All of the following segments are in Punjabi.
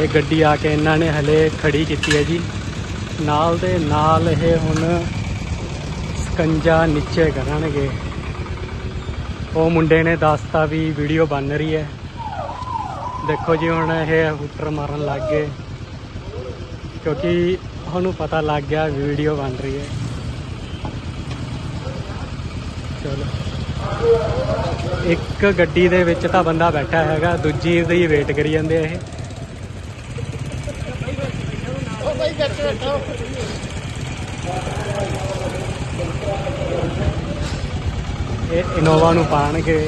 ਇਹ ਗੱਡੀ ਆ ਕੇ ਇਹਨਾਂ ਨੇ ਹਲੇ ਖੜੀ ਕੀਤੀ ਹੈ ਜੀ। ਨਾਲ ਦੇ ਨਾਲ ਇਹ ਹੁਣ ਸਕੰਜਾ ਨੀਚੇ ਕਰਨਗੇ। ਉਹ ਮੁੰਡੇ ਨੇ ਦੱਸਤਾ ਵੀ ਵੀਡੀਓ ਬਣ ਰਹੀ ਹੈ। ਦੇਖੋ ਜੀ ਹੁਣ ਇਹ ਹੂਟਰ ਮਾਰਨ ਲੱਗ ਗਏ। ਕਿਉਂਕਿ ਉਹਨੂੰ ਪਤਾ ਲੱਗ ਗਿਆ ਵੀਡੀਓ ਬਣ ਰਹੀ ਹੈ। ਚਲੋ। ਇੱਕ ਗੱਡੀ ਦੇ ਵਿੱਚ ਤਾਂ ਬੰਦਾ ਬੈਠਾ ਹੈਗਾ, ਦੂਜੀ ਦੀ ਵੇਟ ਕਰੀ ਜਾਂਦੇ ਇਹ। ਆ ਇਹ ਇਹ ਇਨੋਵਾ ਨੂੰ ਪਾਣਗੇ।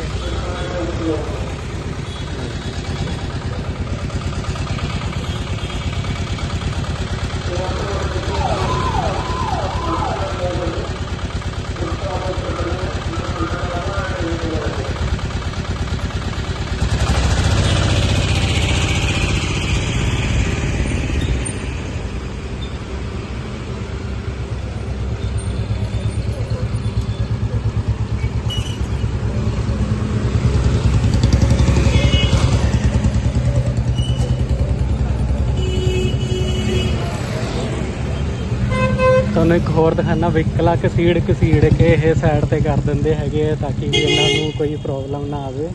ਤੁਹਾਨੂੰ ਇੱਕ ਹੋਰ ਦਿਖਾਣਾ ਵਿਕਲਾ ਕਸੀੜ ਕਸੀੜ ਕੇ ਇਹ ਸਾਈਡ ਤੇ ਕਰ ਦਿੰਦੇ ਹੈਗੇ ਆ ਤਾਂ ਕਿ ਵੀ ਇਹਨਾਂ ਨੂੰ ਕੋਈ ਪ੍ਰੋਬਲਮ ਨਾ ਆਵੇ,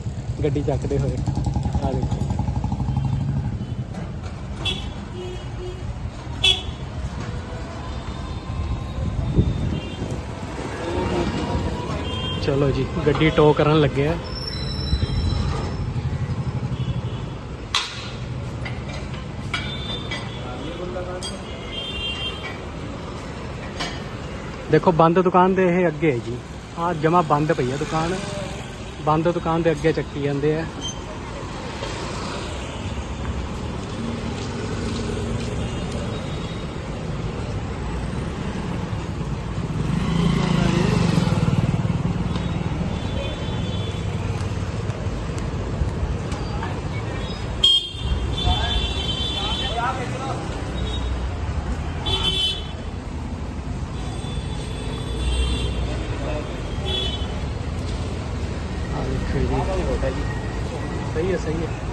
ਗੱਡੀ ਚੱਕਦੇ ਹੋਏ। ਆ ਦੇਖੋ। ਚਲੋ ਜੀ, ਗੱਡੀ ਟੋ ਕਰਨ ਲੱਗੇ ਆ। ਦੇਖੋ, ਬੰਦ ਦੁਕਾਨ ਦੇ ਇਹ ਅੱਗੇ ਹੈ ਜੀ। ਆ ਜਮਾ ਬੰਦ ਪਈ ਹੈ ਦੁਕਾਨ। ਬੰਦ ਦੁਕਾਨ ਦੇ ਅੱਗੇ ਚੱਕੀ ਜਾਂਦੇ ਆ। ਆ ਦੇਖੋ ਜੀ ਸਹੀ ਹੈ ਸਹੀ ਹੈ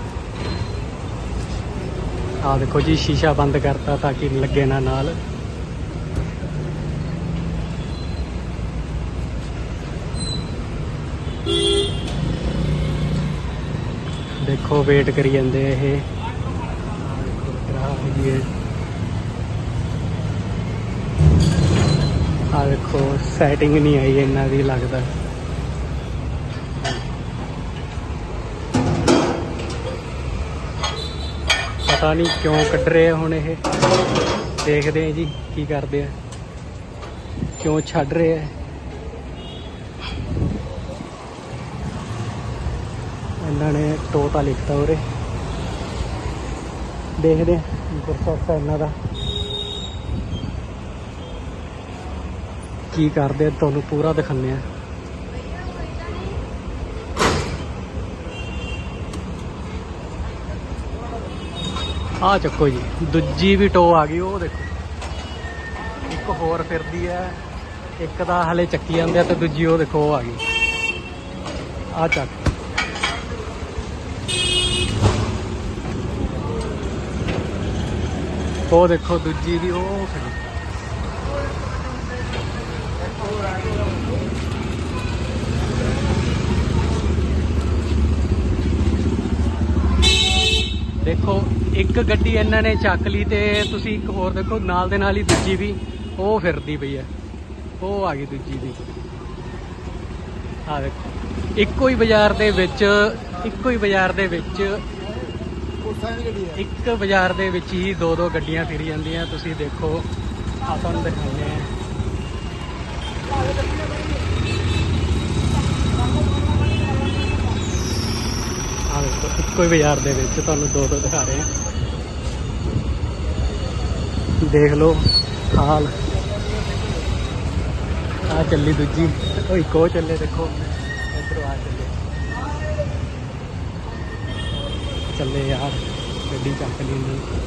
ਆ ਦੇਖੋ ਜੀ ਸ਼ੀਸ਼ਾ ਬੰਦ ਕਰਤਾ ਤਾਂ ਕਿ ਲੱਗੇ ਨਾ ਨਾਲ। ਦੇਖੋ ਵੇਟ ਕਰੀ ਜਾਂਦੇ ਇਹ। ਆਹ ਦੇਖੋ ਹੈ ਆ ਦੇਖੋ ਸੈਟਿੰਗ ਨਹੀਂ ਆਈ ਇਹਨਾਂ ਦੀ ਲੱਗਦਾ। ਪਤਾ ਨਹੀਂ ਕਿਉਂ ਕੱਢ ਰਹੇ ਆ ਹੁਣ ਇਹ। ਦੇਖਦੇ ਆ ਜੀ ਕੀ ਕਰਦੇ ਆ। ਕਿਉਂ ਛੱਡ ਰਹੇ ਆ। ਇਹਨਾਂ ਨੇ ਟੋਟਾ ਲਿਖਤਾ ਉਰੇ। ਦੇਖਦੇ ਆ ਪ੍ਰੋਸੈਸ ਆ ਇਹਨਾਂ ਦਾ। ਕੀ ਕਰਦੇ ਆ, ਤੁਹਾਨੂੰ ਪੂਰਾ ਦਿਖਾਉਂਦੇ ਆ। ਆ ਚੱਕੋ ਜੀ, ਦੂਜੀ ਵੀ ਟੋ ਆ ਗਈ, ਉਹ ਦੇਖੋ। ਇੱਕ ਹੋਰ ਫਿਰਦੀ ਹੈ ਇੱਕ ਤਾਂ ਹਲੇ ਚੱਕੀ ਜਾਂਦੇ ਆ ਤੇ ਦੂਜੀ ਉਹ ਦੇਖੋ, ਉਹ ਆ ਗਈ। ਆ ਚੱਕ। ਉਹ ਦੇਖੋ, ਦੂਜੀ ਵੀ ਉਹ ਖੜੀ। ਦੇਖੋ ਇੱਕ ਗੱਡੀ ਇਹਨਾਂ ਨੇ ਚੱਕ ਲਈ ਤੇ ਤੁਸੀਂ ਇੱਕ ਹੋਰ ਦੇਖੋ, ਨਾਲ ਦੇ ਨਾਲ ਹੀ ਦੂਜੀ ਵੀ, ਉਹ ਫਿਰਦੀ ਪਈ ਹੈ। ਉਹ ਆ ਗਈ ਦੂਜੀ ਵੀ। ਆ ਦੇਖੋ, ਇੱਕੋ ਹੀ ਬਾਜ਼ਾਰ ਦੇ ਵਿੱਚ, ਇੱਕੋ ਹੀ ਬਾਜ਼ਾਰ ਦੇ ਵਿੱਚ, ਇੱਕ ਬਾਜ਼ਾਰ ਦੇ ਵਿੱਚ ਹੀ ਦੋ ਦੋ ਗੱਡੀਆਂ ਫਿਰੀ ਜਾਂਦੀਆਂ। ਤੁਸੀਂ ਦੇਖੋ ਆਪਾਂ ਨੂੰ ਦਿਖਾਉਂਦੇ ਆ ਦੇਖੋ ਇੱਕੋ ਹੀ ਬਾਜ਼ਾਰ ਦੇ ਵਿੱਚ ਤੁਹਾਨੂੰ ਦੋ ਦੋ ਦਿਖਾ ਰਹੇ ਆ ਦੇਖ ਲਓ, ਹਾਲ। ਆ ਚੱਲੀ ਦੂਜੀ। ਉਹ ਇੱਕ ਚੱਲੇ, ਦੇਖੋ। ਇੱਧਰੋਂ ਆ ਚੱਲੇ। ਚੱਲੇ ਯਾਰ ਗੱਡੀ ਚੱਕ ਲਈ ਨਹੀਂ